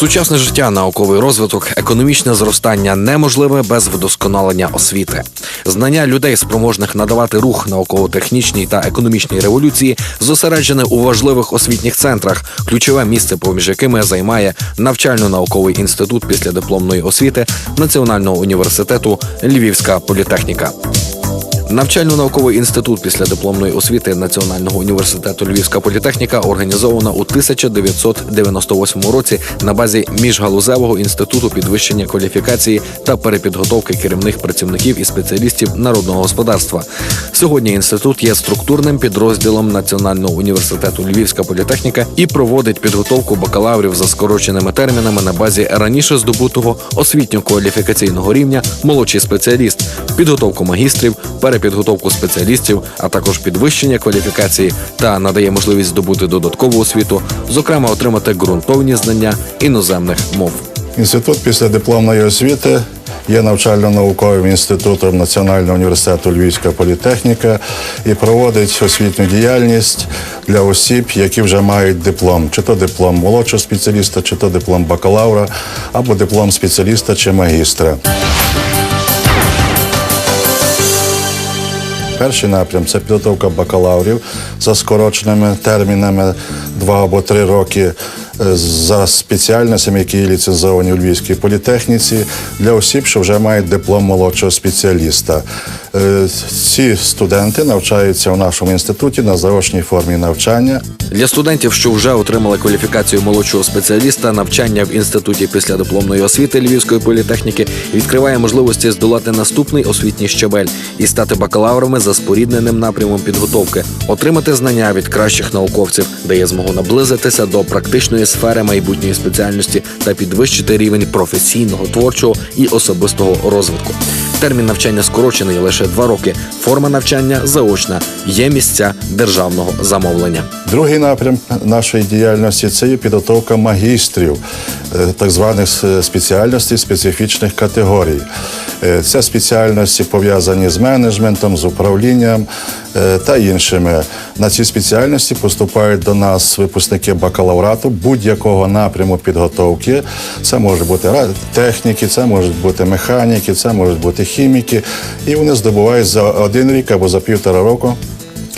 Сучасне життя, науковий розвиток, економічне зростання неможливе без вдосконалення освіти. Знання людей, спроможних надавати рух науково-технічній та економічній революції, зосереджене у важливих освітніх центрах, ключове місце, поміж якими займає навчально-науковий інститут після дипломної освіти Національного університету Львівська політехніка. Навчально-науковий інститут після дипломної освіти Національного університету Львівська політехніка організована у 1998 році на базі міжгалузевого інституту підвищення кваліфікації та перепідготовки керівних працівників і спеціалістів народного господарства. Сьогодні інститут є структурним підрозділом Національного університету Львівська політехніка і проводить підготовку бакалаврів за скороченими термінами на базі раніше здобутого освітньо-кваліфікаційного рівня молодший спеціаліст, підготовку магістрів, перепідготовку спеціалістів, а також підвищення кваліфікації та надає можливість здобути додаткову освіту, зокрема отримати ґрунтовні знання іноземних мов. Інститут після дипломної освіти є навчально-науковим інститутом Національного університету Львівська політехніка і проводить освітню діяльність для осіб, які вже мають диплом, чи то диплом молодшого спеціаліста, чи то диплом бакалавра, або диплом спеціаліста чи магістра. Перший напрям це підготовка бакалаврів за скороченими термінами два або три роки за спеціальностями, які ліцензовані у Львівській політехніці, для осіб, що вже мають диплом молодшого спеціаліста. Е, Ці студенти навчаються у нашому інституті на заочній формі навчання. Для студентів, що вже отримали кваліфікацію молодшого спеціаліста, навчання в інституті після дипломної освіти Львівської політехніки відкриває можливості здолати наступний освітній щабель і стати бакалаврами за спорідненим напрямом підготовки, отримати знання від кращих науковців, дає змогу наблизитися до практичної сфери майбутньої спеціальності та підвищити рівень професійного, творчого і особистого розвитку. Термін навчання скорочений лише два роки. Форма навчання заочна. Є місця державного замовлення. Другий напрям нашої діяльності це є підготовка магістрів е, так званих спеціальностей специфічних категорій. Е, Це спеціальності пов'язані з менеджментом, з управлінням е, та іншими. На ці спеціальності поступають до нас випускники бакалаврату будь-якого напряму підготовки. Це можуть бути техніки, це можуть бути механіки, це можуть бути хіміки. І вони здобувають за один рік або за півтора року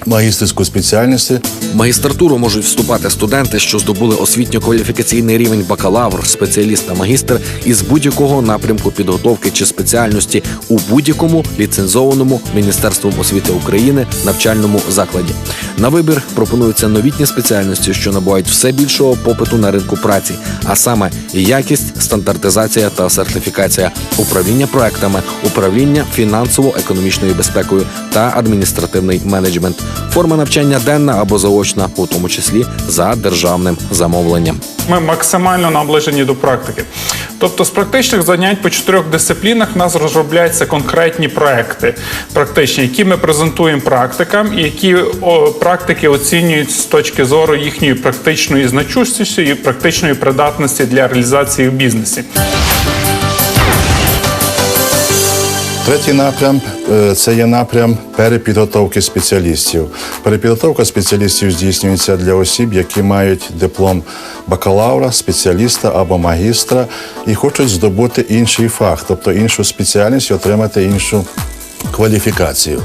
магістерську спеціальність. В магістратуру можуть вступати студенти, що здобули освітньо-кваліфікаційний рівень бакалавр, спеціаліст та магістр із будь-якого напрямку підготовки чи спеціальності у будь-якому ліцензованому Міністерством освіти України навчальному закладі. На вибір пропонуються новітні спеціальності, що набувають все більшого попиту на ринку праці, а саме якість, стандартизація та сертифікація, управління проектами, управління фінансово-економічною безпекою та адміністративний менеджмент. Форма навчання денна або заочна, у тому числі за державним замовленням. Ми максимально наближені до практики. Тобто з практичних занять по чотирьох дисциплінах в нас розробляються конкретні проекти, практичні, які ми презентуємо практикам, і які практики оцінюють з точки зору їхньої практичної значущості і практичної придатності для реалізації в бізнесі. Третій напрям е, це є напрям перепідготовки спеціалістів. Перепідготовка спеціалістів здійснюється для осіб, які мають диплом бакалавра, спеціаліста або магістра і хочуть здобути інший фах, тобто іншу спеціальність і отримати іншу кваліфікацію.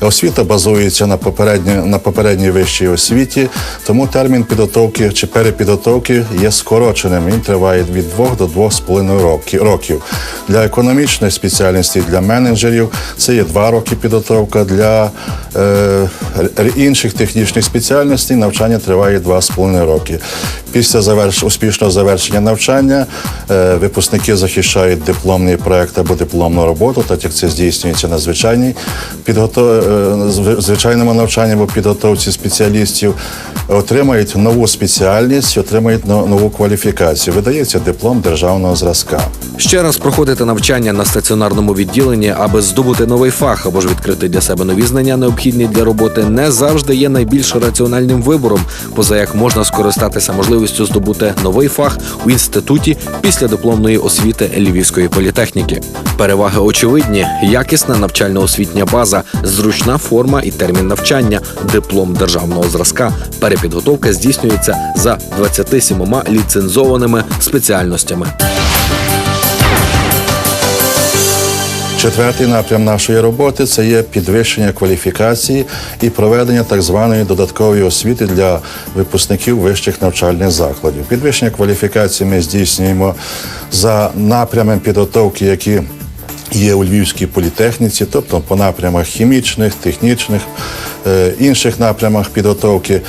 Освіта базується на попередній, на попередній вищій освіті, тому термін підготовки чи перепідготовки є скороченим. Він триває від 2 до 2,5 роки- років. Для економічної спеціальності, для менеджерів це є 2 роки підготовка. Для інших технічних спеціальностей навчання триває 2,5 роки. Після заверш... успішного завершення навчання е, випускники захищають дипломний проект або дипломну роботу, так як це здійснюється на звичайній підготов... е, звичайному навчанні або підготовці спеціалістів, отримають нову спеціальність, отримають но- нову кваліфікацію. Видається диплом державного зразка. Ще раз проходити навчання на стаціонарному відділенні, аби здобути новий фах або ж відкрити для себе нові знання, необхідно необхідний для роботи, не завжди є найбільш раціональним вибором, поза як можна скористатися можливістю здобути новий фах у інституті після дипломної освіти Львівської політехніки. Переваги очевидні: якісна навчально-освітня база, зручна форма і термін навчання, диплом державного зразка. Перепідготовка здійснюється за 27 ліцензованими спеціальностями. Четвертий напрям нашої роботи це є підвищення кваліфікації і проведення так званої додаткової освіти для випускників вищих навчальних закладів. Підвищення кваліфікації ми здійснюємо за напрямом підготовки, які є у Львівській політехніці, тобто по напрямах хімічних, технічних, е, інших напрямах підготовки.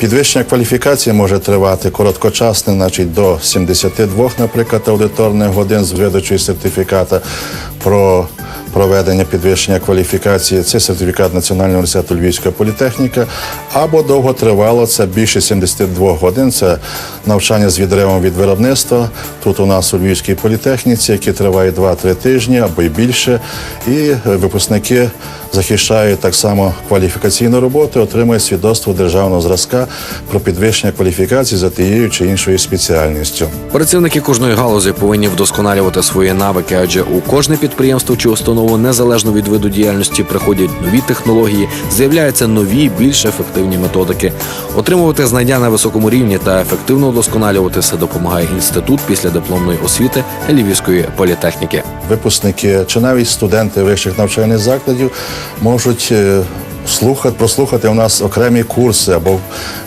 Підвищення кваліфікації може тривати короткочасно, значить до 72, наприклад, аудиторних годин з видачою сертифіката про проведення підвищення кваліфікації. Це сертифікат Національного університету Львівська політехніка, або довготривало, це більше 72 годин. Це навчання з відривом від виробництва. Тут у нас у Львівській політехніці, які тривають 2-3 тижні або й більше. І випускники захищають так само кваліфікаційну роботу, отримують свідоцтво державного зразка про підвищення кваліфікації за тією чи іншою спеціальністю. Працівники кожної галузі повинні вдосконалювати свої навики, адже у кожне підприємство чи установу незалежно від виду діяльності приходять нові технології, з'являються нові, більш ефективні методики. Отримувати знання на високому рівні та ефективно вдосконалюватися допомагає інститут після дипломної освіти Львівської політехніки. Випускники чи навіть студенти вищих навчальних закладів можуть. е, Слухати, прослухати у нас окремі курси або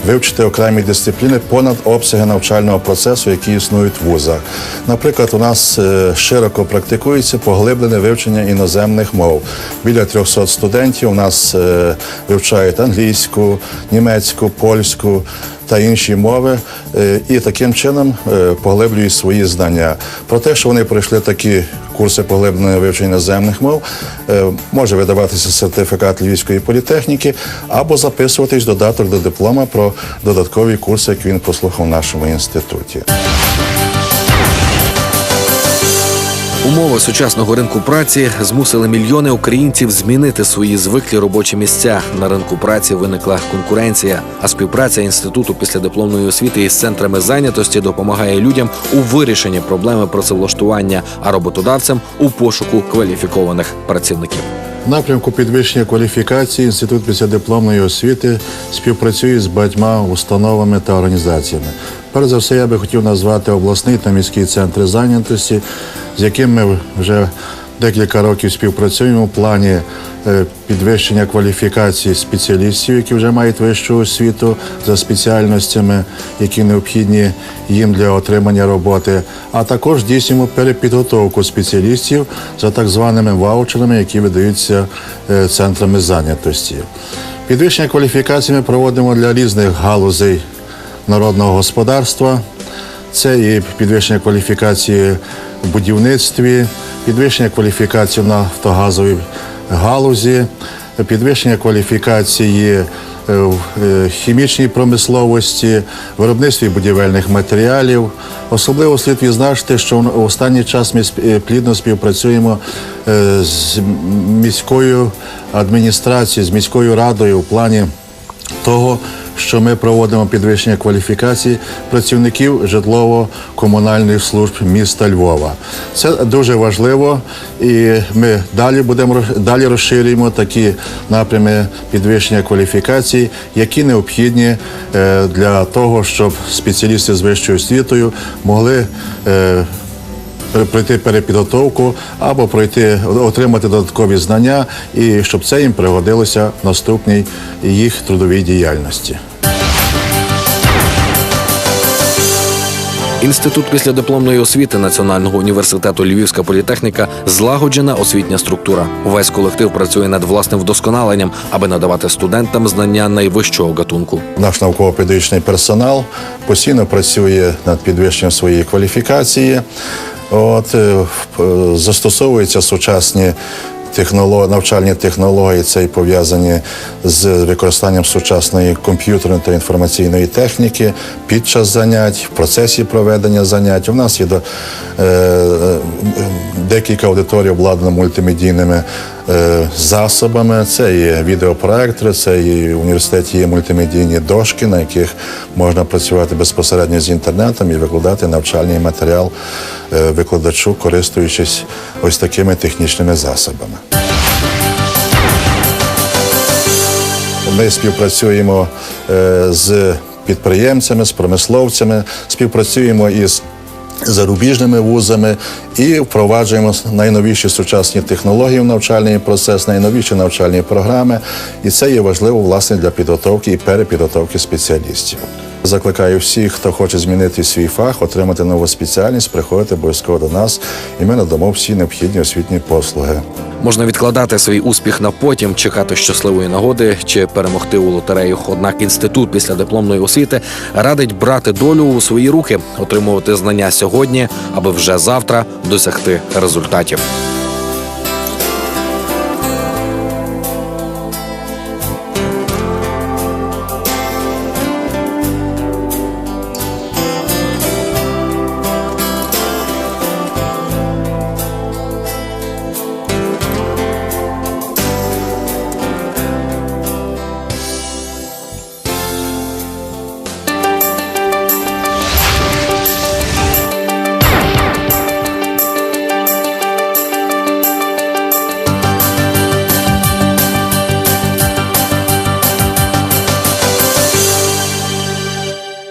вивчити окремі дисципліни понад обсяги навчального процесу, які існують в вузах. Наприклад, у нас е, широко практикується поглиблене вивчення іноземних мов. Біля 300 студентів у нас е, вивчають англійську, німецьку, польську та інші мови, і таким чином поглиблюють свої знання. Про те, що вони пройшли такі курси поглибленого вивчення іноземних мов, е, може видаватися сертифікат Львівської політехніки або записуватись додаток до диплома про додаткові курси, які він прослухав в нашому інституті. Умови сучасного ринку праці змусили мільйони українців змінити свої звиклі робочі місця. На ринку праці виникла конкуренція, а співпраця інституту після дипломної освіти із центрами зайнятості допомагає людям у вирішенні проблеми працевлаштування, а роботодавцям у пошуку кваліфікованих працівників. Напрямку підвищення кваліфікації інститут післядипломної освіти співпрацює з багатьма установами та організаціями. Перш за все, я би хотів назвати обласний та міський центри зайнятості, з яким ми вже декілька років співпрацюємо в плані е, підвищення кваліфікації спеціалістів, які вже мають вищу освіту за спеціальностями, які необхідні їм для отримання роботи, а також здійснюємо перепідготовку спеціалістів за так званими ваучерами, які видаються е, центрами зайнятості. Підвищення кваліфікації ми проводимо для різних галузей народного господарства. Це і підвищення кваліфікації в будівництві, підвищення кваліфікації в нафтогазовій галузі, підвищення кваліфікації е, в е, хімічній промисловості, виробництві будівельних матеріалів. Особливо слід відзначити, що в останній час ми е, плідно співпрацюємо з міською адміністрацією, з міською радою в плані того, що ми проводимо підвищення кваліфікації працівників житлово-комунальних служб міста Львова. Це дуже важливо, і ми далі будемо далі розширюємо такі напрями підвищення кваліфікації, які необхідні е, для того, щоб спеціалісти з вищою освітою могли. Пройти перепідготовку або пройти отримати додаткові знання, і щоб це їм пригодилося в наступній їх трудовій діяльності. Інститут післядипломної освіти Національного університету Львівська політехніка злагоджена освітня структура. Увесь колектив працює над власним вдосконаленням, аби надавати студентам знання найвищого гатунку. Наш науково-педагогічний персонал постійно працює над підвищенням своєї кваліфікації. От, е, е, застосовуються сучасні технолог, навчальні технології, це і пов'язані з використанням сучасної комп'ютерної та інформаційної техніки під час занять, в процесі проведення занять. У нас є до, е, е, декілька аудиторій обладнано мультимедійними засобами. Це є відеопроектори, це є в університеті є мультимедійні дошки, на яких можна працювати безпосередньо з інтернетом і викладати навчальний матеріал е, викладачу, користуючись ось такими технічними засобами. Ми співпрацюємо е, з підприємцями, з промисловцями, співпрацюємо із зарубіжними вузами і впроваджуємо найновіші сучасні технології в навчальний процес, найновіші навчальні програми. І це є важливо власне для підготовки і перепідготовки спеціалістів. Закликаю всіх, хто хоче змінити свій фах, отримати нову спеціальність, приходити обов'язково до нас, і ми надамо всі необхідні освітні послуги. Можна відкладати свій успіх на потім, чекати щасливої нагоди чи перемогти у лотерею. Однак інститут після дипломної освіти радить брати долю у свої руки, отримувати знання сьогодні, аби вже завтра досягти результатів.